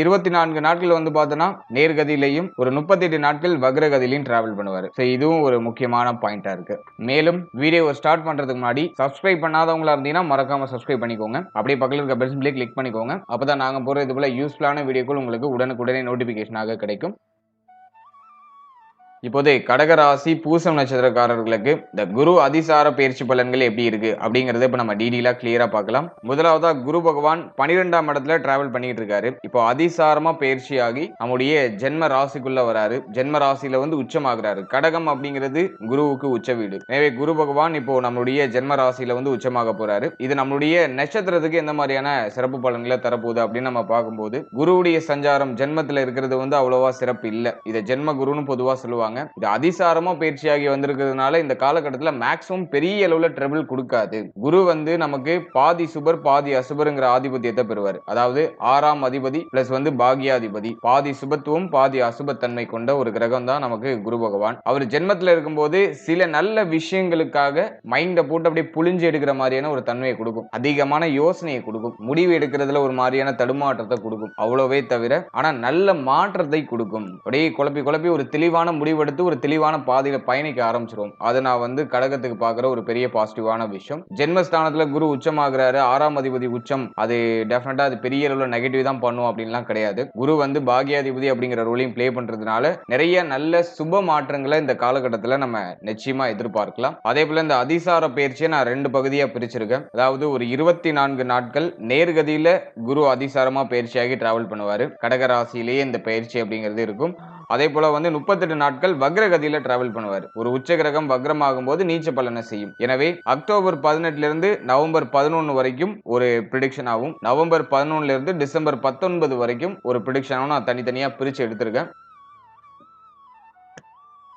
இருபத்தி நான்கு நாட்கள் வந்து பார்த்தோன்னா நேர்கதியிலையும் ஒரு முப்பத்தி எட்டு நாட்கள் வக்ரகதியிலையும் டிராவல் பண்ணுவார். ஸோ இதுவும் ஒரு முக்கியமான பாயிண்டா இருக்கு. மேலும் வீடியோ ஸ்டார்ட் பண்றதுக்கு முன்னாடி சப்ஸ்கிரைப் பண்ணாதவங்களா இருந்தீங்கன்னா மறக்காம சப்ஸ்கிரைப் பண்ணிக்கோங்க. அப்படியே பக்கத்தில் இருக்க பெல் சிம்பிளே கிளிக் பண்ணிக்கோங்க. அப்பதான் நாங்க போற இது போல யூஸ்ஃபுல்லான வீடியோக்கள் உங்களுக்கு உடனுக்குடனே நோட்டிபிகேஷனாக கிடைக்கும். இப்போது கடகராசி பூசம் நட்சத்திரக்காரர்களுக்கு இந்த குரு அதிசார பயிற்சி பலன்கள் எப்படி இருக்கு அப்படிங்கறத இப்ப நம்ம டீடெயிலா கிளியரா பார்க்கலாம். முதலாவதா குரு பகவான் பனிரெண்டாம் இடத்துல டிராவல் பண்ணிட்டு இருக்காரு. இப்போ அதிசாரமா பயிற்சியாகி நம்முடைய ஜென்ம ராசிக்குள்ள வராரு. ஜென்ம ராசியில வந்து உச்சமாகிறாரு. கடகம் அப்படிங்கிறது குருவுக்கு உச்ச வீடு. எனவே குரு பகவான் இப்போ நம்மளுடைய ஜென்ம ராசியில வந்து உச்சமாக போறாரு. இது நம்மளுடைய நட்சத்திரத்துக்கு எந்த மாதிரியான சிறப்பு பலன்களை தரப்போகுது அப்படின்னு நம்ம பார்க்கும்போது குருவுடைய சஞ்சாரம் ஜென்மத்துல இருக்கிறது வந்து அவ்வளவா சிறப்பு இல்லை. இதை ஜென்ம குருன்னு பொதுவா சொல்லுவாங்க. சொல்லுவாங்க. இது அதிசாரமா பயிற்சியாகி வந்திருக்கிறதுனால இந்த காலகட்டத்தில் மேக்ஸிமம் பெரிய அளவில் ட்ரபிள் கொடுக்காது. குரு வந்து நமக்கு பாதி சுபர் பாதி அசுபருங்கிற ஆதிபத்தியத்தை பெறுவார். அதாவது ஆறாம் அதிபதி பிளஸ் வந்து பாகியாதிபதி. பாதி சுபத்துவம் பாதி அசுபத்தன்மை கொண்ட ஒரு கிரகம் தான் நமக்கு குரு பகவான். அவர் ஜென்மத்தில் இருக்கும்போது சில நல்ல விஷயங்களுக்காக மைண்டை போட்டு அப்படியே புளிஞ்சு எடுக்கிற மாதிரியான ஒரு தன்மையை கொடுக்கும். அதிகமான யோசனையை கொடுக்கும். முடிவு எடுக்கிறதுல ஒரு மாதிரியான தடுமாற்றத்தை கொடுக்கும். அவ்வளவே தவிர ஆனா நல்ல மாற்றத்தை கொடுக்கும். அப்படியே குழப்பி குழப்பி ஒரு தெளிவான முடிவு எடுத்து ஒரு தெளிவான பாதையில பயணிக்க ஆரம்பிச்சிடும் அது நான் வந்து கடகத்துக்கு பாக்குற ஒரு பெரிய பாசிட்டிவான விஷயம். ஜென்மஸ்தானத்துல குரு உச்சமாகிறாரு ஆறாம் அதிபதி உச்சம். அது டெஃபினட்டா அது பெரிய அளவுல நெகட்டிவ் தான் பண்ணும் அப்படின்லாம் கிடையாது. குரு வந்து பாகியாதிபதி அப்படிங்கிற ரோலையும் பிளே பண்றதுனால நிறைய நல்ல சுப மாற்றங்களை இந்த காலகட்டத்துல நம்ம நிச்சயமா எதிர்பார்க்கலாம். அதே போல இந்த அதிசார பயிற்சியை நான் ரெண்டு பகுதியா பிரிச்சிருக்கேன். அதாவது ஒரு இருபத்தி நான்கு நாட்கள் நேர்கதியில குரு அதிசாரமா பயிற்சியாகி டிராவல் பண்ணுவாரு. கடகராசியிலேயே இந்த பயிற்சி அப்படிங்கிறது இருக்கும். அதே போல வந்து முப்பத்தெட்டு நாட்கள் வக்ரகதியில டிராவல் பண்ணுவார். ஒரு உச்ச கிரகம் வக்ரமாகும் ஆகும்போது நீச்ச பலனை செய்யும். எனவே அக்டோபர் பதினெட்டுல இருந்து நவம்பர் பதினொன்னு வரைக்கும் ஒரு ப்ரிடிக்ஷன் ஆகும். நவம்பர் பதினொன்னுல இருந்து டிசம்பர் பத்தொன்பது வரைக்கும் ஒரு ப்ரிடிக்ஷனாகவும் நான் தனித்தனியா பிரிச்சு எடுத்திருக்கேன்.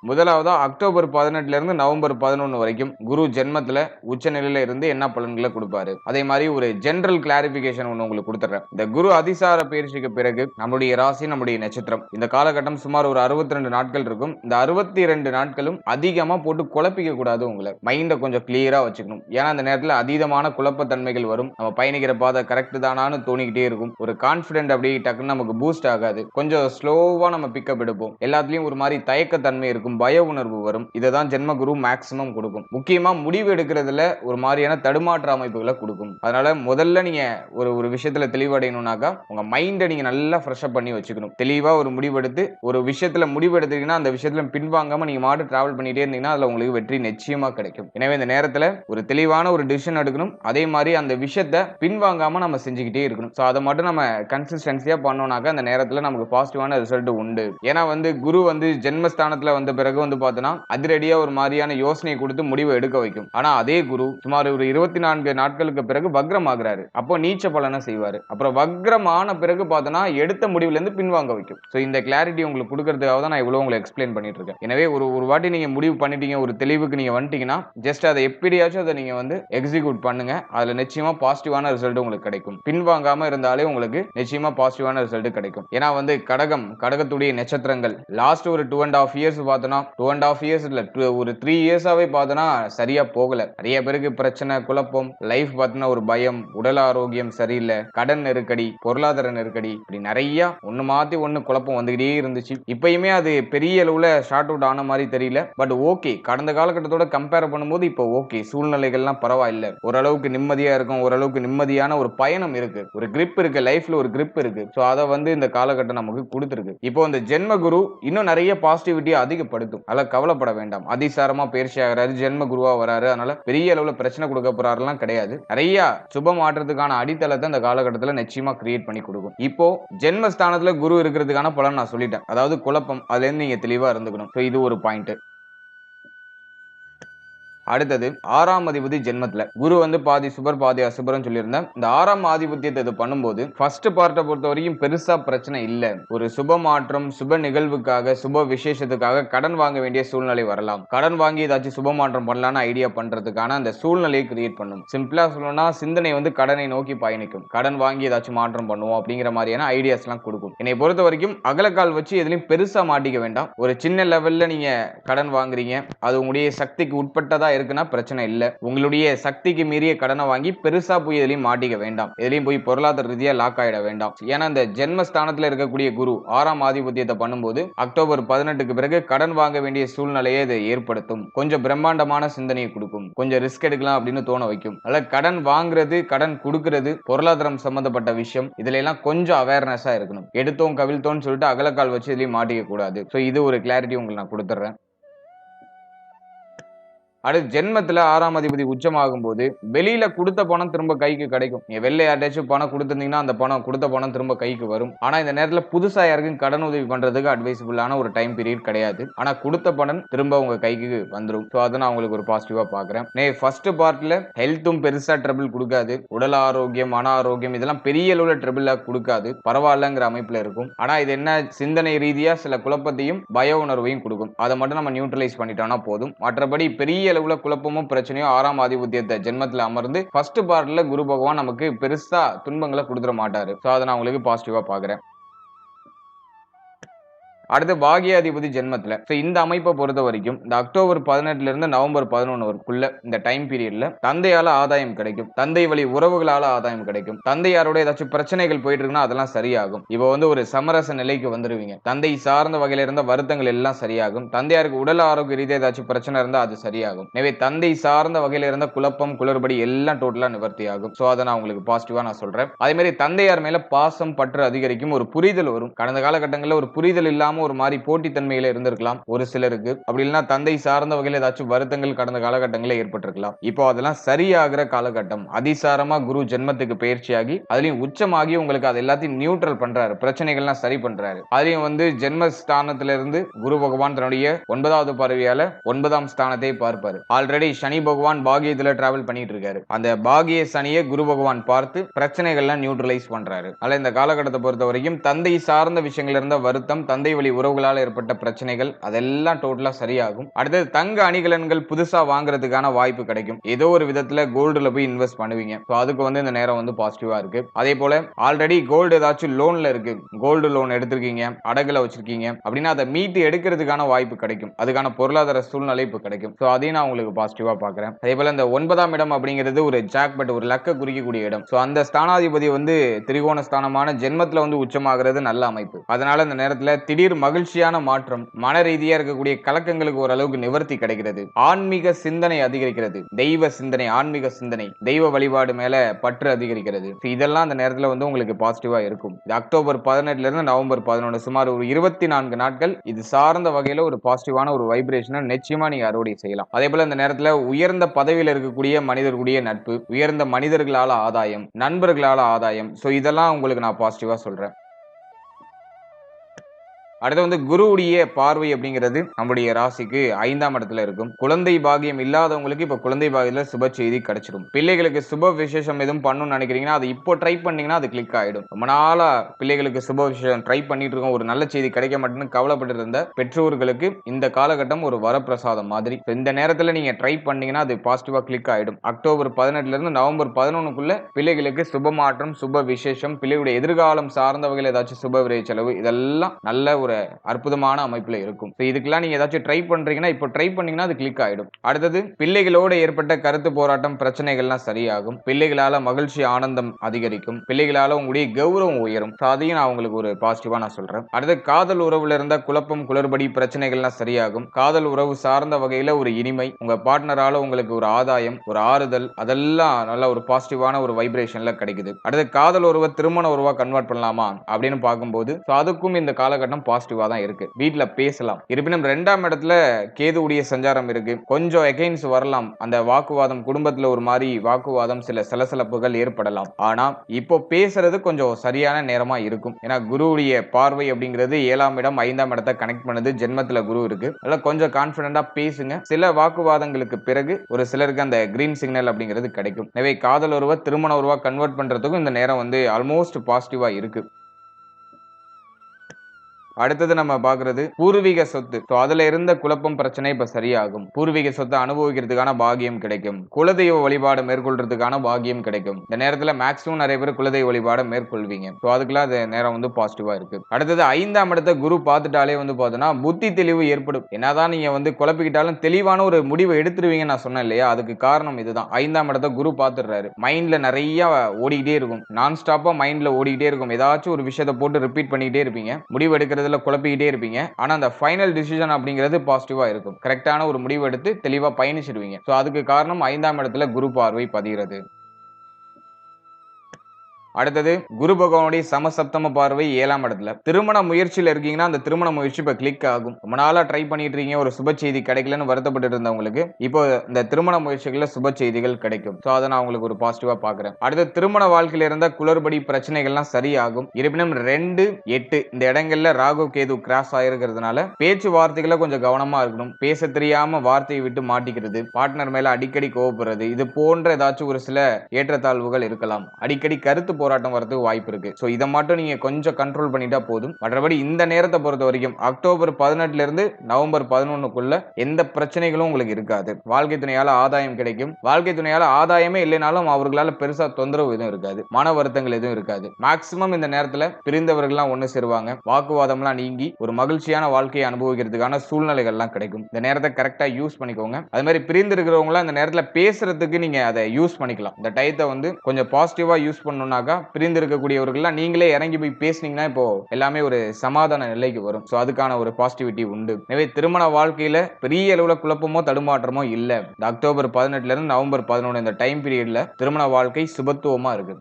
முதலாவதாக அக்டோபர் பதினெட்டுலேருந்து நவம்பர் பதினொன்று வரைக்கும் குரு ஜென்மத்தில் உச்ச நிலையில இருந்து என்ன பலன்களை கொடுப்பாரு? அதே மாதிரி ஒரு ஜென்ரல் கிளாரிபிகேஷன் ஒன்று உங்களுக்கு கொடுத்துறேன். இந்த குரு அதிசார பயிற்சிக்கு பிறகு நம்முடைய ராசி நம்முடைய நட்சத்திரம். இந்த காலகட்டம் சுமார் ஒரு அறுபத்தி ரெண்டு நாட்கள் இருக்கும். இந்த அறுபத்தி ரெண்டு நாட்களும் அதிகமாக போட்டு குழப்பிக்க கூடாது உங்களை. மைண்டை கொஞ்சம் கிளியராக வச்சுக்கணும். ஏன்னா அந்த நேரத்தில் அதீதமான குழப்பத்தன்மைகள் வரும். நம்ம பயணிக்கிற பாதை கரெக்ட் தானான்னு தோணிக்கிட்டே இருக்கும். ஒரு கான்ஃபிடென்ட் அப்படி டக்குன்னு நமக்கு பூஸ்ட் ஆகாது. கொஞ்சம் ஸ்லோவாக நம்ம பிக்கப் எடுப்போம். எல்லாத்துலேயும் ஒரு மாதிரி தயக்கத்தன்மை இருக்கும். கொடுக்கும் பய உணர்வு வரும். இதை தான் ஜென்ம குரு மேக்சிமம் கொடுக்கும். முக்கியமாக முடிவு எடுக்கிறதுல ஒரு மாதிரியான தடுமாற்ற அமைப்புகளை கொடுக்கும். அதனால முதல்ல நீங்கள் ஒரு ஒரு விஷயத்தில் தெளிவடையணும்னாக்கா உங்கள் மைண்டை நீங்கள் நல்லா ஃப்ரெஷ்அப் பண்ணி வச்சுக்கணும். தெளிவாக ஒரு முடிவெடுத்து ஒரு விஷயத்தில் முடிவு எடுத்தீங்கன்னா அந்த விஷயத்தில் பின்வாங்காமல் நீங்கள் மாட்டு ட்ராவல் பண்ணிகிட்டே இருந்தீங்கன்னா அதில் உங்களுக்கு வெற்றி நிச்சயமாக கிடைக்கும். எனவே இந்த நேரத்தில் ஒரு தெளிவான ஒரு டிசிஷன் எடுக்கணும். அதே மாதிரி அந்த விஷயத்தை பின்வாங்காமல் நம்ம செஞ்சுக்கிட்டே இருக்கணும். ஸோ அதை மட்டும் நம்ம கன்சிஸ்டன்சியாக பண்ணோம்னாக்கா அந்த நேரத்தில் நமக்கு பாசிட்டிவான ரிசல்ட் உண்டு. ஏன்னா வந்து குரு வந்து ஜென்மஸ்தானத்தில் வந்த பிறகு வந்து பார்த்தோன்னா அதிரடியா ஒரு மாதிரியான யோசனையை கொடுத்து முடிவை எடுக்க வைக்கும். ஆனா அதே குரு சுமார் ஒரு இருபத்தி நான்கு நாட்களுக்கு பிறகு வக்ரம் ஆகிறாரு அப்போ நீச்ச பலனை செய்வாரு. அப்புறம் வக்ரம் ஆன பிறகு பார்த்தோன்னா எடுத்த முடிவுல இருந்து பின்வாங்க வைக்கும். ஸோ இந்த கிளாரிட்டி உங்களுக்கு கொடுக்கறதுக்காக தான் நான் இவ்வளவு உங்களுக்கு எக்ஸ்பிளைன் பண்ணிட்டு இருக்கேன். எனவே ஒரு ஒரு வாட்டி நீங்க முடிவு பண்ணிட்டீங்க ஒரு தெளிவுக்கு நீங்க வந்துட்டீங்கன்னா ஜஸ்ட் அதை எப்படியாச்சும் அதை நீங்க வந்து எக்ஸிக்யூட் பண்ணுங்க. அதுல நிச்சயமா பாசிட்டிவான ரிசல்ட் உங்களுக்கு கிடைக்கும். பின்வாங்காம இருந்தாலே உங்களுக்கு நிச்சயமா பாசிட்டிவான ரிசல்ட் கிடைக்கும். ஏன்னா வந்து கடகம் கடகத்துடைய நட்சத்திரங்கள் லாஸ்ட் ஒரு டூ அண்ட் ஆஃப் இயர்ஸ் பார்த்தோன்னா டூ அண்ட் ஆஃப் இயர்ஸ் இல்ல டூ ஒரு த்ரீ இயர்ஸாவே பார்த்தோன்னா சரியா போகல. நிறைய பேருக்கு பிரச்சனை குழப்பம் லைஃப் பார்த்தோன்னா ஒரு பயம் உடல் ஆரோக்கியம் சரியில்லை கடன் நெருக்கடி பொருளாதார நெருக்கடி இப்படி நிறைய ஒன்று மாத்தி ஒன்று குழப்பம் வந்துகிட்டே இருந்துச்சு. இப்பயுமே அது பெரிய அளவுல ஷார்ட் அவுட் ஆன மாதிரி தெரியல. பட் ஓகே கடந்த காலகட்டத்தோட கம்பேர் பண்ணும்போது இப்போ ஓகே சூழ்நிலைகள்லாம் பரவாயில்ல. ஓரளவுக்கு நிம்மதியா இருக்கும் ஓரளவுக்கு நிம்மதியான ஒரு பயணம் இருக்கு. ஒரு கிரிப் இருக்கு லைஃப்ல ஒரு கிரிப் இருக்கு. ஸோ அதை வந்து இந்த காலகட்டம் நமக்கு கொடுத்துருக்கு. இப்போ இந்த ஜென்ம குரு இன்னும் நிறைய பாசிட்டிவிட்டியை ஏற்படுத்தும் அதெல்லாம் கவலைப்பட வேண்டாம். அதிசாரமா பயிற்சி ஆகிறாரு ஜென்ம குருவா வராரு. அதனால பெரிய அளவுல பிரச்சனை கொடுக்க போறாருலாம் கிடையாது. நிறைய சுப மாற்றத்துக்கான அடித்தளத்தை இந்த காலகட்டத்தில் நிச்சயமா கிரியேட் பண்ணி கொடுக்கும். இப்போ ஜென்மஸ்தானத்துல குரு இருக்கிறதுக்கான பலன் நான் சொல்லிட்டேன். அதாவது குழப்பம் அதுல இருந்து நீங்க தெளிவா இருந்துக்கணும். இது ஒரு பாயிண்ட் அடுத்தது ஆறாம் அதிபதி ஜென்மத்துல. குரு வந்து பாதி சுபர் பாதி அசுபர்னு சொல்லியிருந்தேன். இந்த ஆறாம் ஆதிபத்தியத்தை இது பண்ணும்போது ஃபர்ஸ்ட் பார்ட்டை பொறுத்த வரைக்கும் பெருசா பிரச்சனை இல்லை. ஒரு சுப மாற்றம் சுப நிகழ்வுக்காக சுப விசேஷத்துக்காக கடன் வாங்க வேண்டிய சூழ்நிலை வரலாம். கடன் வாங்கி ஏதாச்சும் சுப மாற்றம் பண்ணலாம்னு ஐடியா பண்றதுக்கான அந்த சூழ்நிலையை கிரியேட் பண்ணும். சிம்பிளா சொல்லணும்னா சிந்தனை வந்து கடனை நோக்கி பயணிக்கும். கடன் வாங்கி ஏதாச்சும் மாற்றம் பண்ணுவோம் அப்படிங்கிற மாதிரியான ஐடியாஸ் எல்லாம் கொடுக்கும். என்னை பொறுத்த வரைக்கும் அகலக்கால் வச்சு எதுலையும் பெருசா மாட்டிக்க வேண்டாம். ஒரு சின்ன லெவல்ல நீங்க கடன் வாங்குறீங்க. அது உங்களுடைய சக்திக்கு உட்பட்டதா இருக்குன்னா பிரச்சனை இல்லை. உங்களுடைய சக்திக்கு மீறிய கடனை வாங்கி பெருசா போய் எதுலையும் மாட்டிக்க வேண்டாம். எதுலையும் போய் பொருளாதார ரீதியா லாக் ஆயிட வேண்டாம். ஏன்னா இந்த ஜென்மஸ்தானத்துல இருக்கக்கூடிய குரு ஆறாம் ஆதிபத்தியத்தை பண்ணும்போது அக்டோபர் பதினெட்டுக்கு பிறகு கடன் வாங்க வேண்டிய சூழ்நிலையை இதை ஏற்படுத்தும். கொஞ்சம் பிரம்மாண்டமான சிந்தனையை கொடுக்கும். கொஞ்சம் ரிஸ்க் எடுக்கலாம் அப்படின்னு தோண வைக்கும். அதனால கடன் வாங்குறது கடன் கொடுக்கறது பொருளாதாரம் சம்பந்தப்பட்ட விஷயம். இதுல எல்லாம் கொஞ்சம் அவேர்னஸா இருக்கணும். எடுத்தோம் கவிழ்த்தோம்னு சொல்லிட்டு அகலக்கால் வச்சு இதுலயும் மாட்டிக்க கூடாது. ஸோ இது ஒரு கிளாரிட்டி உங்களுக்கு நான் கொடுத்துட்றேன் அடுத்து ஜென்மத்தில் ஆறாம் அதிபதி உச்சமாகும் போது வெளியில கொடுத்த பணம் திரும்ப கைக்கு கிடைக்கும். நீங்க வெளில யார்ட்டாச்சும் பணம் கொடுத்துருந்தீங்கன்னா அந்த பணம் கொடுத்த பணம் திரும்ப கைக்கு வரும். ஆனா இந்த நேரத்தில் புதுசா யாருக்கும் கடன் உதவி பண்றதுக்கு அட்வைசபிளான ஒரு டைம் பீரியட் கிடையாது. ஆனா கொடுத்த பணம் திரும்ப உங்க கைக்கு வந்துடும் ஸோ அதை நான் உங்களுக்கு ஒரு பாசிட்டிவா பாக்குறேன் நே ஃபர்ஸ்ட் பார்ட்ல ஹெல்த்தும் பெருசா ட்ரபிள் கொடுக்காது. உடல் ஆரோக்கியம் மன ஆரோக்கியம் இதெல்லாம் பெரிய அளவுல ட்ரபிளா கொடுக்காது. பரவாயில்லங்கிற அமைப்புல இருக்கும். ஆனா இது என்ன சிந்தனை ரீதியா சில குழப்பத்தையும் பய உணர்வையும் கொடுக்கும். அதை மட்டும் நம்ம நியூட்ரலைஸ் பண்ணிட்டோம்னா போதும். மற்றபடி பெரிய அளவுல குழப்பமும் பிரச்சனையும் ஆறாம் ஆதிபத்தியத்தை ஜென்மத்துல அமர்ந்து ஃபர்ஸ்ட் பார்ட்ல குரு பகவான் நமக்கு பெருசா துன்பங்களை கொடுத்துட மாட்டாரு. ஸோ அதை நான் உங்களுக்கு பாசிட்டிவா பாக்குறேன் அடுத்து பாகியாதிபதி ஜென்மத்தில். ஸோ இந்த அமைப்பை பொறுத்த வரைக்கும் இந்த அக்டோபர் பதினெட்டுல இருந்து நவம்பர் பதினொன்று வரைக்குள்ள இந்த டைம் பீரியட்ல தந்தையால ஆதாயம் கிடைக்கும். தந்தை வழி உறவுகளால ஆதாயம் கிடைக்கும். தந்தையாரோட ஏதாச்சும் பிரச்சனைகள் போயிட்டு இருக்குன்னா அதெல்லாம் சரியாகும். இப்போ வந்து ஒரு சமரச நிலைக்கு வந்துருவீங்க. தந்தை சார்ந்த வகையில இருந்த வருத்தங்கள் எல்லாம் சரியாகும். தந்தையாருக்கு உடல் ஆரோக்கிய ரீதியாக ஏதாச்சும் பிரச்சனை இருந்தால் அது சரியாகும். எனவே தந்தை சார்ந்த வகையில இருந்த குழப்பம் குளறுபடி எல்லாம் டோட்டலா நிவர்த்தி ஆகும். ஸோ அதை நான் உங்களுக்கு பாசிட்டிவா நான் சொல்றேன். அதே மாதிரி தந்தையார் மேல பாசம் பற்று அதிகரிக்கும் ஒரு புரிதல் வரும். கடந்த காலகட்டங்களில் ஒரு புரிதல் இல்லாமல் இல்லாம ஒரு மாதிரி போட்டித்தன்மையில இருந்திருக்கலாம் ஒரு சிலருக்கு. அப்படி இல்லைன்னா தந்தை சார்ந்த வகையில் ஏதாச்சும் வருத்தங்கள் கடந்த காலகட்டங்களில் ஏற்பட்டிருக்கலாம். இப்போ அதெல்லாம் சரியாகிற காலகட்டம். அதிசாரமா குரு ஜென்மத்துக்கு பயிற்சியாகி அதுலயும் உச்சமாகி உங்களுக்கு அது எல்லாத்தையும் நியூட்ரல் பண்றாரு. பிரச்சனைகள்லாம் சரி பண்றாரு. அதுலயும் வந்து ஜென்மஸ்தானத்துல இருந்து குரு பகவான் தன்னுடைய ஒன்பதாவது பார்வையால ஒன்பதாம் ஸ்தானத்தை பார்ப்பாரு. ஆல்ரெடி சனி பகவான் பாகியத்துல டிராவல் பண்ணிட்டு இருக்காரு அந்த பாகிய சனியை குரு பகவான் பார்த்து பிரச்சனைகள்லாம் நியூட்ரலைஸ் பண்றாரு. அதனால இந்த காலகட்டத்தை பொறுத்த வரைக்கும் தந்தை சார்ந்த விஷயங்கள் இருந்த வருத்தம் தந்தை வழி உறவுகளால் ஏற்பட்ட பிரச்சனைகள் அதெல்லாம் டோட்டலா சரியாகும். அடுத்தது தங்க அணிகலன்கள் புதுசா வாங்குறதுக்கான வாய்ப்பு கிடைக்கும். ஏதோ ஒரு விதத்துல கோல்டுல போய் இன்வெஸ்ட் பண்ணுவீங்க. ஸோ அதுக்கு வந்து இந்த நேரம் வந்து பாசிட்டிவா இருக்கு. அதே போல ஆல்ரெடி கோல்டு ஏதாச்சும் லோன்ல இருக்கு. கோல்டு லோன் எடுத்திருக்கீங்க அடகுல வச்சிருக்கீங்க அப்படின்னா அதை மீட்டு எடுக்கிறதுக்கான வாய்ப்பு கிடைக்கும். அதுக்கான பொருளாதார சூழ்நிலை இப்போ கிடைக்கும். ஸோ அதையும் நான் உங்களுக்கு பாசிட்டிவா பாக்குறேன் அதே போல இந்த ஒன்பதாம் இடம் அப்படிங்கிறது ஒரு ஜாக்பட் ஒரு லக்க குறிக்கக்கூடிய இடம். ஸோ அந்த ஸ்தானாதிபதி வந்து திரிகோண ஸ்தானமான ஜென்மத்துல வந்து உச்சமாகிறது நல்ல அமைப்பு. அதனால இந்த நேரத்தில் திடீர் திடீர் மகிழ்ச்சியான மாற்றம் மன ரீதியா இருக்கக்கூடிய கலக்கங்களுக்கு ஓரளவுக்கு நிவர்த்தி கிடைக்கிறது. ஆன்மீக சிந்தனை அதிகரிக்கிறது. தெய்வ சிந்தனை ஆன்மீக சிந்தனை தெய்வ வழிபாடு மேல பற்று அதிகரிக்கிறது. இதெல்லாம் அந்த நேரத்துல வந்து உங்களுக்கு பாசிட்டிவா இருக்கும். இது அக்டோபர் பதினெட்டுல இருந்து நவம்பர் பதினொன்று சுமார் ஒரு இருபத்தி நான்கு நாட்கள் இது சார்ந்த வகையில ஒரு பாசிட்டிவான ஒரு வைப்ரேஷனை நிச்சயமா நீங்க அறுவடை செய்யலாம். அதே போல அந்த நேரத்துல உயர்ந்த பதவியில் இருக்கக்கூடிய மனிதர்களுடைய நட்பு உயர்ந்த மனிதர்களால ஆதாயம் நண்பர்களால ஆதாயம். சோ இதெல்லாம் உங்களுக்கு நான் பாசிட்டிவா சொல்றேன். அடுத்து வந்து குருவுடைய பார்வை அப்படிங்கிறது நம்முடைய ராசிக்கு ஐந்தாம் இடத்துல இருக்கும். குழந்தை பாகியம் இல்லாதவங்களுக்கு இப்ப குழந்தை பாகியத்தில் சுப செய்தி கிடைச்சிடும் பிள்ளைகளுக்கு சுப விசேஷம் எதுவும் பண்ணணும்னு நினைக்கிறீங்கன்னா அது இப்போ ட்ரை பண்ணீங்கன்னா அது கிளிக் ஆயிடும். ரொம்ப நாளா பிள்ளைகளுக்கு சுப விசேஷம் ட்ரை பண்ணிட்டு இருக்கோம். ஒரு நல்ல செய்தி கிடைக்க மாட்டேன்னு கவலைப்பட்டு இருந்த பெற்றோர்களுக்கு இந்த காலகட்டம் ஒரு வரப்பிரசாதம் மாதிரி. இந்த நேரத்தில் நீங்க ட்ரை பண்ணீங்கன்னா அது பாசிட்டிவா கிளிக் ஆயிடும். அக்டோபர் பதினெட்டுல இருந்து நவம்பர் பதினொன்னுக்குள்ள பிள்ளைகளுக்கு சுப மாற்றம் சுப விசேஷம் பிள்ளைகளுடைய எதிர்காலம் சார்ந்த வகையில் ஏதாச்சும் சுப விரை செலவு இதெல்லாம் நல்ல ஒரு அற்புதமான அமைப்பில் இருக்கும். ஸோ இதுக்கெல்லாம் நீங்க ஏதாச்சும் ட்ரை பண்றீங்கன்னா இப்போ ட்ரை பண்ணீங்கன்னா அது கிளிக் ஆயிடும். அடுத்தது பிள்ளைகளோடு ஏற்பட்ட கருத்து போராட்டம் பிரச்சனைகள்லாம் சரியாகும். பிள்ளைகளால மகிழ்ச்சி ஆனந்தம் அதிகரிக்கும். பிள்ளைகளால உங்களுடைய கௌரவம் உயரும். ஸோ அதையும் நான் உங்களுக்கு ஒரு பாசிட்டிவா நான் சொல்றேன். அடுத்து காதல் உறவுல இருந்த குழப்பம் குளறுபடி பிரச்சனைகள்லாம் சரியாகும். காதல் உறவு சார்ந்த வகையில ஒரு இனிமை உங்க பார்ட்னரால் உங்களுக்கு ஒரு ஆதாயம் ஒரு ஆறுதல் அதெல்லாம் நல்ல ஒரு பாசிட்டிவான ஒரு வைப்ரேஷன்ல கிடைக்குது. அடுத்து காதல் உறவை திருமண உறவாக கன்வெர்ட் பண்ணலாமா அப்படின்னு பார்க்கும்போது ஸோ அதுக்கும் இந்த காலகட்டம் பாசிட்டிவ் தான் இருக்கு. வீட்ல பேசலாம். இருப்பினும் ரெண்டாம் இடத்துல கேதுவுடைய சஞ்சாரம் இருக்கு. கொஞ்சம் எகைன்ஸ் வரலாம். அந்த வாக்குவாதம் குடும்பத்துல ஒரு மாதிரி வாக்குவாதம் சில சலசலப்புகள் ஏற்படலாம். ஆனா இப்போ பேசுறது கொஞ்சம் சரியான நேரமா இருக்கும். ஏன்னா குருவுடைய பார்வை அப்படிங்கிறது ஏழாம் இடம் ஐந்தாம் இடத்தை கனெக்ட் பண்ணுது. ஜென்மத்துல குரு இருக்கு. அதனால கொஞ்சம் கான்பிடண்டா பேசுங்க. சில வாக்குவாதங்களுக்கு பிறகு ஒரு சிலருக்கு அந்த கிரீன் சிக்னல் அப்படிங்கிறது கிடைக்கும். எனவே காதல் உருவா திருமண உருவா கன்வெர்ட் பண்றதுக்கும் இந்த நேரம் வந்து ஆல்மோஸ்ட் பாசிட்டிவா இருக்கு. அடுத்தது நம்ம பாக்குறது பூர்வீக சொத்து. ஸோ அதுல இருந்த குழப்பம் பிரச்சனை இப்ப சரியாகும். பூர்வீக சொத்தை அனுபவிக்கிறதுக்கான பாகியம் கிடைக்கும். குலதெய்வ வழிபாடு மேற்கொள்றதுக்கான பாகியம் கிடைக்கும். இந்த நேரத்துல மேக்ஸிமம் நிறைய பேர் குலதெய்வ வழிபாடு மேற்கொள்வீங்க. ஸோ அதுக்கெல்லாம் அது நேரம் வந்து பாசிட்டிவா இருக்கு. அடுத்தது ஐந்தாம் இடத்த குரு பார்த்துட்டாலே வந்து பார்த்தோன்னா புத்தி தெளிவு ஏற்படும். என்னதான் நீங்க வந்து குழப்பிக்கிட்டாலும் தெளிவான ஒரு முடிவை எடுத்துருவீங்க நான் சொன்னேன் இல்லையா? அதுக்கு காரணம் இதுதான். ஐந்தாம் இடத்த குரு பார்த்துடுறாரு. மைண்ட்ல நிறைய ஓடிக்கிட்டே இருக்கும். நான் ஸ்டாப்பா மைண்ட்ல ஓடிக்கிட்டே இருக்கும். ஏதாச்சும் ஒரு விஷயத்தை போட்டு ரிப்பீட் பண்ணிக்கிட்டே இருப்பீங்க. முடிவு எடுக்கிறது அப்படின்றதுல குழப்பிக்கிட்டே இருப்பீங்க. ஆனா அந்த ஃபைனல் டிசிஷன் அப்படிங்கிறது பாசிட்டிவா இருக்கும். கரெக்டான ஒரு முடிவு எடுத்து தெளிவா பயணிச்சிடுவீங்க ஸோ அதுக்கு காரணம் ஐந்தாம் இடத்துல குரு பார்வை பதிகிறது. அடுத்தது குரு பகவானுடைய சமசப்தம பார்வை ஏழாம் இடத்துல. திருமண முயற்சியில் இருக்கீங்கன்னா அந்த திருமண முயற்சி இப்போ கிளிக் ஆகும். ரொம்ப நாளாக ட்ரை பண்ணிட்டு இருக்கீங்க ஒரு சுப செய்தி கிடைக்கலன்னு வருத்தப்பட்டு இருந்தவங்களுக்கு இப்போ இந்த திருமண முயற்சிகளில் சுப செய்திகள் கிடைக்கும். ஸோ அதை நான் உங்களுக்கு ஒரு பாசிட்டிவாக பார்க்குறேன் அடுத்து திருமண வாழ்க்கையில இருந்த குளறுபடி பிரச்சனைகள்லாம் சரியாகும். இருப்பினும் ரெண்டு எட்டு இந்த இடங்கள்ல ராகு கேது கிராஸ் ஆயிருக்கிறதுனால பேச்சுவார்த்தைகளை கொஞ்சம் கவனமா இருக்கணும். பேச தெரியாம வார்த்தையை விட்டு மாட்டிக்கிறது பார்ட்னர் மேல அடிக்கடி கோவப்படுறது இது போன்ற ஏதாச்சும் ஒரு சில ஏற்றத்தாழ்வுகள் இருக்கலாம். அடிக்கடி கருத்து போராட்டம் வரதுக்கு வாய்ப்பு இருக்கு. ஸோ இதை மட்டும் நீங்க கொஞ்சம் கண்ட்ரோல் பண்ணிட்டா போதும். மற்றபடி இந்த நேரத்தை பொறுத்த வரைக்கும் அக்டோபர் பதினெட்டுல இருந்து நவம்பர் பதினொன்னுக்குள்ள எந்த பிரச்சனைகளும் உங்களுக்கு இருக்காது. வாழ்க்கை துணையால ஆதாயம் கிடைக்கும். வாழ்க்கை துணையால ஆதாயமே இல்லைனாலும் அவர்களால பெருசா தொந்தரவு எதுவும் இருக்காது. மன வருத்தங்கள் எதுவும் இருக்காது. மேக்சிமம் இந்த நேரத்துல பிரிந்தவர்கள்லாம் ஒண்ணு சேருவாங்க. வாக்குவாதம்லாம் நீங்கி ஒரு மகிழ்ச்சியான வாழ்க்கையை அனுபவிக்கிறதுக்கான சூழ்நிலைகள்லாம் கிடைக்கும். இந்த நேரத்தை கரெக்டா யூஸ் பண்ணிக்கோங்க. அது மாதிரி பிரிந்து இருக்கிறவங்களாம் இந்த நேரத்துல பேசுறதுக்கு நீங்க அதை யூஸ் பண்ணிக்கலாம். இந்த டயத்தை வந்து கொஞ்சம் பாசிட்டிவா யூஸ் பண்ணணும்னாக்கா பிரிந்து இருக்கக்கூடியவர்கள்லாம் நீங்களே இறங்கி போய் பேசுனீங்கன்னா இப்போ எல்லாமே ஒரு சமாதான நிலைக்கு வரும். ஸோ அதுக்கான ஒரு பாசிட்டிவிட்டி உண்டு. எனவே திருமண வாழ்க்கையில பெரிய அளவுல குழப்பமோ தடுமாற்றமோ இல்ல. இந்த அக்டோபர் பதினெட்டுல இருந்து நவம்பர் பதினொன்று இந்த டைம் பீரியட்ல திருமண வாழ்க்கை சுபத்துவமா இருக்கு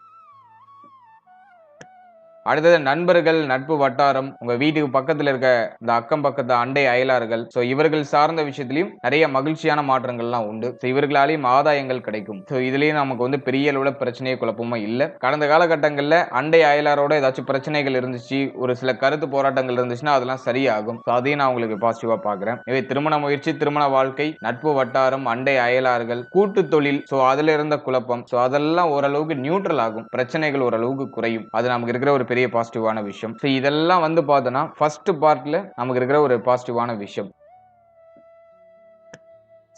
அடுத்தது நண்பர்கள் நட்பு வட்டாரம் உங்க வீட்டுக்கு பக்கத்துல இருக்க இந்த அக்கம் பக்கத்து அண்டை அயலார்கள். சோ இவர்கள் சார்ந்த விஷயத்திலையும் நிறைய மகிழ்ச்சியான மாற்றங்கள்லாம் உண்டு. ஸோ இவர்களாலையும் ஆதாயங்கள் கிடைக்கும். ஸோ இதுலயும் நமக்கு வந்து பெரிய அளவுல பிரச்சனையே குழப்பமும் இல்ல. கடந்த காலகட்டங்கள்ல அண்டை அயலாரோட ஏதாச்சும் பிரச்சனைகள் இருந்துச்சு ஒரு சில கருத்து போராட்டங்கள் இருந்துச்சுன்னா அதெல்லாம் சரியாகும். ஸோ அதையும் நான் உங்களுக்கு பாசிட்டிவா பாக்குறேன் இவை திருமண முயற்சி திருமண வாழ்க்கை நட்பு வட்டாரம் அண்டை அயலார்கள் கூட்டு தொழில் ஸோ அதுல இருந்த குழப்பம். ஸோ அதெல்லாம் ஓரளவுக்கு நியூட்ரல் ஆகும். பிரச்சனைகள் ஓரளவுக்கு குறையும். அது நமக்கு இருக்கிற ஒரு பெரிய பாசிட்டிவான விஷயம். ஸோ இதெல்லாம் வந்து பார்த்தோன்னா ஃபர்ஸ்ட் பார்ட்ல நமக்கு இருக்கிற ஒரு பாசிட்டிவான விஷயம்.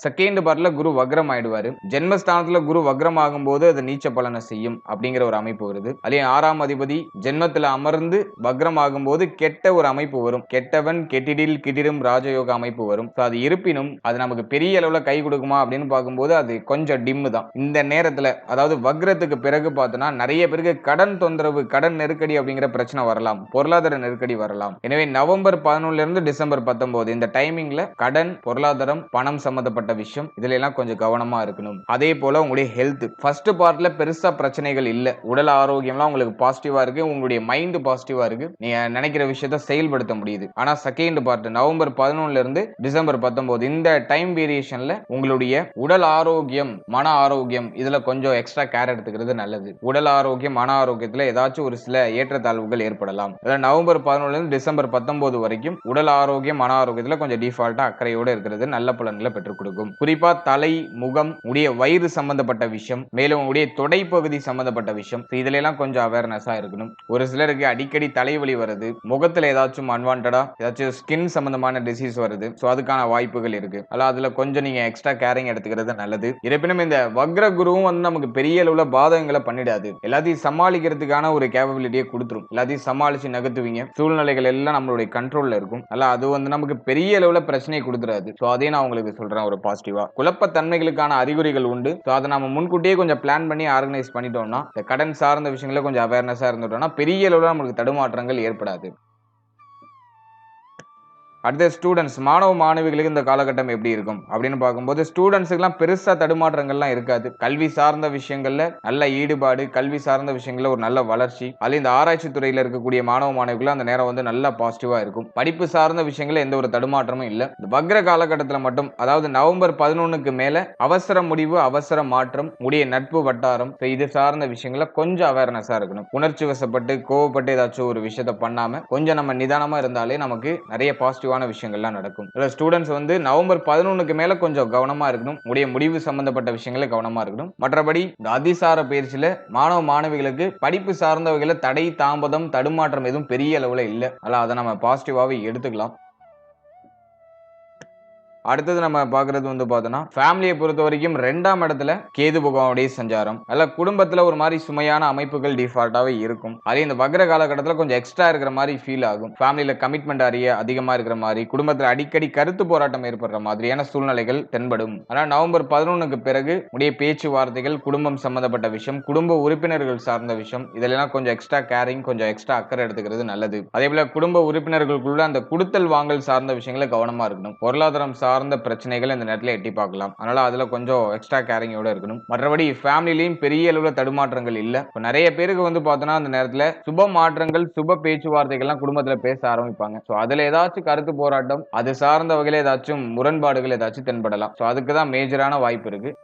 செகண்ட் பார்ட்ல குரு வக்ரம் ஆயிடுவாரு ஜென்மஸ்தானத்துல குரு வக்ரம் ஆகும்போது அது நீச்ச பலனை செய்யும் அப்படிங்கிற ஒரு அமைப்பு வருது. அதே ஆறாம் அதிபதி ஜென்மத்துல அமர்ந்து வக்ரம் ஆகும்போது கெட்ட ஒரு அமைப்பு வரும். கெட்டவன் கெட்டிடில் கிடிரும் ராஜயோக அமைப்பு வரும். அது இருப்பினும் அது நமக்கு பெரிய அளவுல கை கொடுக்குமா அப்படின்னு பார்க்கும்போது அது கொஞ்சம் டிம்மு தான். இந்த நேரத்துல அதாவது வக்ரத்துக்கு பிறகு பார்த்தோன்னா நிறைய பேருக்கு கடன் தொந்தரவு கடன் நெருக்கடி அப்படிங்கிற பிரச்சனை வரலாம். பொருளாதார நெருக்கடி வரலாம். எனவே நவம்பர் பதினொன்னுல இருந்து டிசம்பர் பத்தொன்பது இந்த டைமிங்ல கடன் பொருளாதாரம் பணம் சம்பந்தப்பட்ட விஷயம். இதுல எல்லாம் கொஞ்சம் கவனமா இருக்கணும். அதே போல உங்களுடைய ஹெல்த் ஃபர்ஸ்ட் பார்ட்ல பெருசா பிரச்சனைகள் இல்ல. உடல் ஆரோக்கியம்லாம் உங்களுக்கு பாசிட்டிவா இருக்கு. உங்களுடைய மைண்ட் பாசிட்டிவா இருக்கு. நீங்க நினைக்கிற விஷயத்த செயல்படுத்த முடியுது. ஆனா செகண்ட் பார்ட் நவம்பர் பதினொன்னுல இருந்து டிசம்பர் பத்தொன்பது இந்த டைம் வேரியேஷன்ல உங்களுடைய உடல் ஆரோக்கியம் மன ஆரோக்கியம் இதுல கொஞ்சம் எக்ஸ்ட்ரா கேர் எடுத்துக்கிறது நல்லது. உடல் ஆரோக்கியம் மன ஆரோக்கியத்துல ஏதாச்சும் ஒரு சில ஏற்றத்தாழ்வுகள் ஏற்படலாம். நவம்பர் பதினொன்னுல இருந்து டிசம்பர் பத்தொன்பது வரைக்கும் உடல் ஆரோக்கியம் மன ஆரோக்கியத்துல கொஞ்சம் டிஃபால்ட்டா அக்கறையோட இருக்கிறது. நல்ல பலன்களை பெற்றுக் கொடுக்கும். குறிப்பா தலை முகம் உடைய வயிறு சம்பந்தப்பட்ட விஷயம் மேலும் உடைய தொடை பகுதி சம்பந்தப்பட்ட விஷயம். இதுல எல்லாம் கொஞ்சம் அவேர்னஸா இருக்கணும். ஒரு சிலருக்கு அடிக்கடி தலைவலி வருது முகத்துல ஏதாச்சும் அன்வான்டா ஏதாச்சும் ஸ்கின் சம்பந்தமான டிசீஸ் வருது. ஸோ அதுக்கான வாய்ப்புகள் இருக்கு. அல்ல அதுல கொஞ்சம் நீங்க எக்ஸ்ட்ரா கேரிங் எடுத்துக்கிறது நல்லது. இருப்பினும் இந்த வக்ர குருவும் வந்து நமக்கு பெரிய அளவுல பாதகங்களை பண்ணிடாது. எல்லாத்தையும் சமாளிக்கிறதுக்கான ஒரு கேபபிலிட்டியை கொடுத்துரும். எல்லாத்தையும் சமாளிச்சு நகர்த்துவீங்க. சூழ்நிலைகள் எல்லாம் நம்மளுடைய கண்ட்ரோல்ல இருக்கும். அல்ல அது வந்து நமக்கு பெரிய அளவுல பிரச்சனையை கொடுத்துறாது. ஸோ அதே நான் உங்களுக்கு சொல்றேன். ஒரு பாசிட்டிவா குழப்பத்தன்மைகளுக்கான அறிகுறிகள் உண்டு. ஸோ அதை நம்ம முன்கூட்டியே கொஞ்சம் பிளான் பண்ணி ஆர்கனைஸ் பண்ணிட்டோம்னா இந்த கடன் சார்ந்த விஷயங்கள கொஞ்சம் அவேர்னஸாக இருந்துட்டோம்னா பெரிய அளவுல நமக்கு தடுமாற்றங்கள் ஏற்படாது. அடுத்த ஸ்டூடெண்ட்ஸ் மாணவ மாணவிகளுக்கு இந்த காலகட்டம் எப்படி இருக்கும்? அப்படின்னு பார்க்கும்போது ஸ்டூடெண்ட்ஸுக்குலாம் பெருசாக தடுமாற்றங்கள்லாம் இருக்காது. கல்வி சார்ந்த விஷயங்களில் நல்ல ஈடுபாடு கல்வி சார்ந்த விஷயங்களில் ஒரு நல்ல வளர்ச்சி. அதில் இந்த ஆராய்ச்சி துறையில் இருக்கக்கூடிய மாணவ மாணவிகளும் அந்த நேரம் வந்து நல்லா பாசிட்டிவாக இருக்கும். படிப்பு சார்ந்த விஷயங்களில் எந்த ஒரு தடுமாற்றமும் இல்லை. இந்த வக்ர காலகட்டத்தில் மட்டும் அதாவது நவம்பர் பதினொன்னுக்கு மேலே அவசர முடிவு அவசர மாற்றம் உடைய நட்பு வட்டாரம் so இது சார்ந்த விஷயங்களை கொஞ்சம் அவேர்னஸாக இருக்கணும். உணர்ச்சி வசப்பட்டு கோவப்பட்டு ஏதாச்சும் ஒரு விஷயத்த பண்ணாமல் கொஞ்சம் நம்ம நிதானமாக இருந்தாலே நமக்கு நிறைய பாசிட்டிவான விஷயங்கள்லாம் நடக்கும். இதுல ஸ்டூடெண்ட்ஸ் வந்து நவம்பர் பதினொன்றுக்கு மேல கொஞ்சம் கவனமா இருக்கணும். உடைய முடிவு சம்பந்தப்பட்ட விஷயங்களை கவனமா இருக்கணும். மற்றபடி இந்த அதிசார பயிற்சியில் மாணவ மாணவிகளுக்கு படிப்பு சார்ந்த வகையில தடை தாமதம் தடுமாற்றம் எதுவும் பெரிய அளவுல இல்லை. அதனால அதை நம்ம பாசிட்டிவாவே எடுத்துக்கலாம். அடுத்தது நம்ம பார்க்கறது வந்து பார்த்தோம்னா ஃபேமிலியை பொறுத்த வரைக்கும் ரெண்டாம் இடத்துல கேது பகவானுடைய சஞ்சாரம். அதில் குடும்பத்தில் ஒரு மாதிரி சுமையான அமைப்புகள் டிஃபால்ட்டாகவே இருக்கும். அதே இந்த வக்ர காலகட்டத்தில் கொஞ்சம் எக்ஸ்ட்ரா இருக்கிற மாதிரி ஃபீல் ஆகும். ஃபேமிலியில் கமிட்மெண்ட் அறிய அதிகமாக இருக்கிற மாதிரி குடும்பத்தில் அடிக்கடி கருத்து போராட்டம் ஏற்படுற மாதிரியான சூழ்நிலைகள் தென்படும். ஆனால் நவம்பர் பதினொன்றுக்கு பிறகு உடைய பேச்சுவார்த்தைகள் குடும்பம் சம்பந்தப்பட்ட விஷயம் குடும்ப உறுப்பினர்கள் சார்ந்த விஷயம் இதெல்லாம் கொஞ்சம் எக்ஸ்ட்ரா கேரிங் கொஞ்சம் எக்ஸ்ட்ரா அக்கறை எடுத்துக்கிறது நல்லது. அதே போல குடும்ப உறுப்பினர்களுக்குள்ள அந்த கொடுத்தல் வாங்கல் சார்ந்த விஷயங்களை கவனமா இருக்கணும். பொருளாதாரம் சார்ந்த பிரச்சனைகள் இந்த நேரத்தில் எட்டி பார்க்கலாம். அதனால அதுல கொஞ்சம் எக்ஸ்ட்ரா கேரிங்கோட இருக்கணும். மற்றபடி ஃபேமிலிலையும் பெரிய அளவில் தடுமாற்றங்கள் இல்லை. இப்போ நிறைய பேருக்கு வந்து பார்த்தோன்னா அந்த நேரத்தில் சுப மாற்றங்கள் சுப பேச்சுவார்த்தைகள்லாம் குடும்பத்தில் பேச ஆரம்பிப்பாங்க. ஸோ அதில் ஏதாச்சும் கருத்து போராட்டம் அது சார்ந்த வகையில் ஏதாச்சும் முரண்பாடுகள் ஏதாச்சும் தென்படலாம். ஸோ அதுக்கு தான் மேஜரான வாய்ப்பு இருக்குது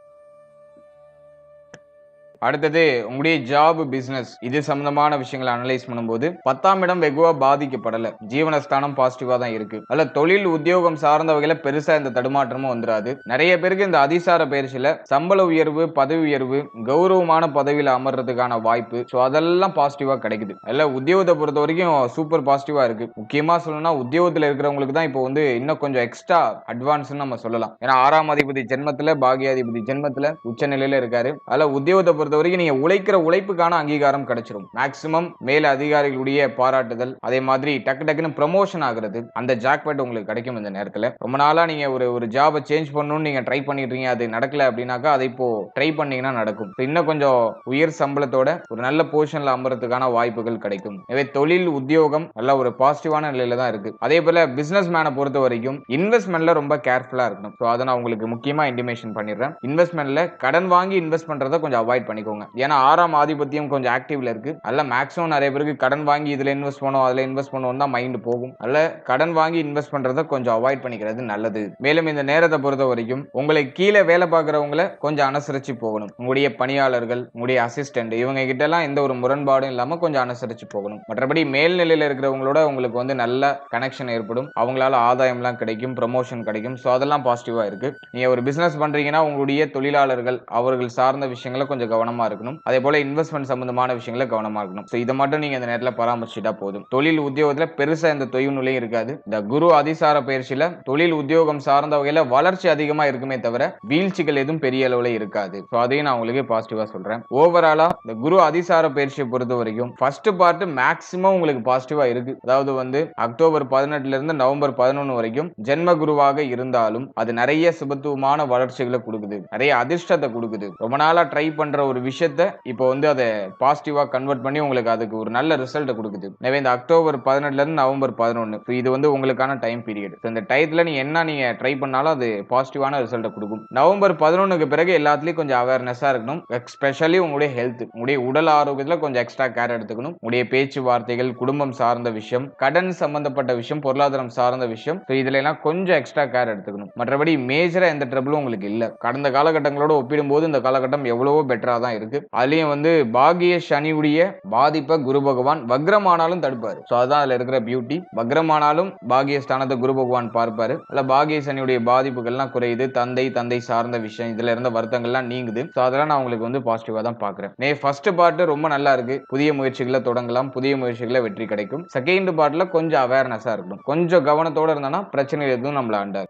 அடுத்தது உங்களுடைய ஜாப் பிசினஸ் இது சம்பந்தமான விஷயங்களை அனலைஸ் பண்ணும்போது பத்தாம் இடம் வெகுவா பாதிக்கப்படல. ஜீவனஸ்தானம் பாசிட்டிவா தான் இருக்கு. அல்ல தொழில் உத்தியோகம் சார்ந்த வகையில பெருசா இந்த தடுமாற்றமும் வந்துராது. நிறைய பேருக்கு இந்த அதிசார பயிற்சியில சம்பள உயர்வு பதவி உயர்வு கௌரவமான பதவியில் அமர்றதுக்கான வாய்ப்பு ஸோ அதெல்லாம் பாசிட்டிவா கிடைக்குது. அல்ல உத்தியோகத்தை பொறுத்த வரைக்கும் சூப்பர் பாசிட்டிவா இருக்கு. முக்கியமா சொல்லணும்னா உத்தியோகத்தில் இருக்கிறவங்களுக்கு தான் இப்போ வந்து இன்னும் கொஞ்சம் எக்ஸ்ட்ரா அட்வான்ஸ் நம்ம சொல்லலாம். ஏன்னா ஆறாம் அதிபதி ஜென்மத்துல பாகியாதிபதி ஜென்மத்துல உச்ச நிலையில இருக்காரு. அதில் உத்தியோகத்தை பொறுத்த வரைக்கும் நீங்க உழைக்கிற உழைப்புக்கான அங்கீகாரம் கிடைச்சிரும். மேக்சிமம் மேல அதிகாரிகளுடைய பாராட்டுதல் அதே மாதிரி டக்கு டக்குன்னு ப்ரமோஷன் ஆகுறது அந்த ஜாக்பேட் உங்களுக்கு கிடைக்கும் இந்த நேரத்தில். ரொம்ப நாளா நீங்க ஒரு ஒரு ஜாபை சேஞ்ச் பண்ணணும்னு நீங்க ட்ரை பண்ணிட்டு அது நடக்கல அப்படின்னாக்கா அதை இப்போ ட்ரை பண்ணீங்கன்னா நடக்கும். இன்னும் கொஞ்சம் உயர் சம்பளத்தோட ஒரு நல்ல பொசிஷன்ல அமர்றதுக்கான வாய்ப்புகள் கிடைக்கும். எனவே தொழில் உத்தியோகம் நல்ல ஒரு பாசிட்டிவான நிலையில தான் இருக்கு. அதே போல பிசினஸ் மேனை பொறுத்த வரைக்கும் இன்வெஸ்ட்மெண்ட்ல ரொம்ப கேர்ஃபுல்லா இருக்கணும். ஸோ அதை நான் உங்களுக்கு முக்கியமா இன்டிமேஷன் பண்ணிடுறேன். இன்வெஸ்ட்மெண்ட்ல கடன் வாங்கி இன்வெஸ்ட் பண்றதை கொஞ்சம் அவாய்ட் பண்ணிக்கோங்க. ஏன்னா ஆறாம் ஆதிபத்தியம் கொஞ்சம் ஆக்டிவ்ல இருக்கு. அல்ல மேக்ஸிமம் நிறைய பேருக்கு கடன் வாங்கி இதுல இன்வெஸ்ட் பண்ணுவோம் அதுல இன்வெஸ்ட் பண்ணுவோம் தான் மைண்ட் போகும். அல்ல கடன் வாங்கி இன்வெஸ்ட் பண்றதை கொஞ்சம் அவாய்ட் பண்ணிக்கிறது நல்லது. மேலும் இந்த நேரத்தை பொறுத்த வரைக்கும் உங்களை கீழே வேலை பார்க்குறவங்கள கொஞ்சம் அனுசரிச்சு போகணும். உங்களுடைய பணியாளர்கள் உங்களுடைய அசிஸ்டன்ட் இவங்க கிட்ட எல்லாம் எந்த ஒரு முரண்பாடும் இல்லாம கொஞ்சம் அனுசரிச்சு போகணும். மற்றபடி மேல்நிலையில இருக்கிறவங்களோட உங்களுக்கு வந்து நல்ல கனெக்ஷன் ஏற்படும். அவங்களால ஆதாயம்லாம் கிடைக்கும் ப்ரமோஷன் கிடைக்கும். ஸோ அதெல்லாம் பாசிட்டிவா இருக்கு. நீங்க ஒரு பிசினஸ் பண்றீங்கன்னா உங்களுடைய தொழிலாளர்கள் அவர்கள் சார்ந்த விஷயங்களை கொஞ்சம் கவனம் கவனமா இருக்கணும். அதே போல இன்வெஸ்ட்மெண்ட் சம்பந்தமான விஷயங்கள கவனமா இருக்கணும். ஸோ இதை மட்டும் நீங்க இந்த நேரத்தில் பராமரிச்சுட்டா போதும். தொழில் உத்தியோகத்துல பெருசா இந்த தொய்வு நிலையும் இருக்காது. இந்த குரு அதிசார பயிற்சியில தொழில் உத்தியோகம் சார்ந்த வகையில வளர்ச்சி அதிகமா இருக்குமே தவிர வீழ்ச்சிகள் எதுவும் பெரிய அளவுல இருக்காது. ஸோ அதையும் நான் உங்களுக்கு பாசிட்டிவா சொல்றேன். ஓவராலா இந்த குரு அதிசார பயிற்சியை பொறுத்த வரைக்கும் ஃபர்ஸ்ட் பார்ட் மேக்சிமம் உங்களுக்கு பாசிட்டிவா இருக்கு. அதாவது வந்து அக்டோபர் பதினெட்டுல இருந்து நவம்பர் பதினொன்று வரைக்கும் ஜென்ம குருவாக இருந்தாலும் அது நிறைய சுபத்துவமான வளர்ச்சிகளை கொடுக்குது. நிறைய அதிர்ஷ்டத்தை கொடுக்குது. ரொம்ப நாளா ட்ரை பண்ற ஒரு விஷயத்த இப்போ வந்து அதை பாசிட்டிவாக கன்வெர்ட் பண்ணி உங்களுக்கு அதுக்கு ஒரு நல்ல ரிசல்ட்டை கொடுக்குது. எனவே இந்த அக்டோபர் பதினெட்டுலேருந்து நவம்பர் பதினொன்று இது வந்து உங்களுக்கான டைம் பீரியட் இந்த டயத்தில் நீங்கள் என்ன நீங்கள் ட்ரை பண்ணாலும் அது பாசிட்டிவான ரிசல்ட்டை கொடுக்கும். நவம்பர் பதினொன்றுக்கு பிறகு எல்லாத்துலேயும் கொஞ்சம் அவேர்னஸாக இருக்கணும். எஸ்பெஷலி உங்களுடைய ஹெல்த் உங்களுடைய உடல் ஆரோக்கியத்தில் கொஞ்சம் எக்ஸ்ட்ரா கேர் எடுத்துக்கணும். உங்களுடைய பேச்சுவார்த்தைகள் குடும்பம் சார்ந்த விஷயம் கடன் சம்பந்தப்பட்ட விஷயம் பொருளாதாரம் சார்ந்த விஷயம். ஸோ இதுல எல்லாம் கொஞ்சம் எக்ஸ்ட்ரா கேர் எடுத்துக்கணும். மற்றபடி மேஜராக எந்த ட்ரபிளும் உங்களுக்கு இல்லை. கடந்த காலகட்டங்களோட ஒப்பிடும்போது இந்த காலகட்டம் எவ்வளவோ பெட்டராக தான் இருக்கு. அதுலயும் வந்து பாகிய சனியுடைய பாதிப்பை குரு பகவான் வக்ரமானாலும் தடுப்பாரு. ஸோ அதான் அதுல இருக்கிற பியூட்டி வக்ரமானாலும் பாகிய ஸ்தானத்தை குரு பகவான் பார்ப்பாரு. இல்ல பாகிய சனியுடைய பாதிப்புகள்லாம் குறையுது. தந்தை தந்தை சார்ந்த விஷயம் இதுல இருந்த வருத்தங்கள்லாம் நீங்குது. ஸோ அதெல்லாம் நான் உங்களுக்கு வந்து பாசிட்டிவா தான் பாக்குறேன் மே ஃபர்ஸ்ட் பார்ட் ரொம்ப நல்லா இருக்கு. புதிய முயற்சிகளை தொடங்கலாம். புதிய முயற்சிகளை வெற்றி கிடைக்கும். செகண்ட் பார்ட்ல கொஞ்சம் அவேர்னஸா இருக்கணும். கொஞ்சம் கவனத்தோட இருந்தோம்னா பிரச்சனை எதுவும் நம்மள ஆண்டாது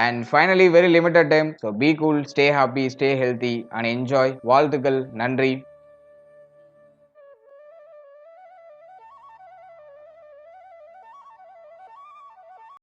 and finally very limited time so be cool stay happy stay healthy and enjoy வாழ்த்துக்கள் நன்றி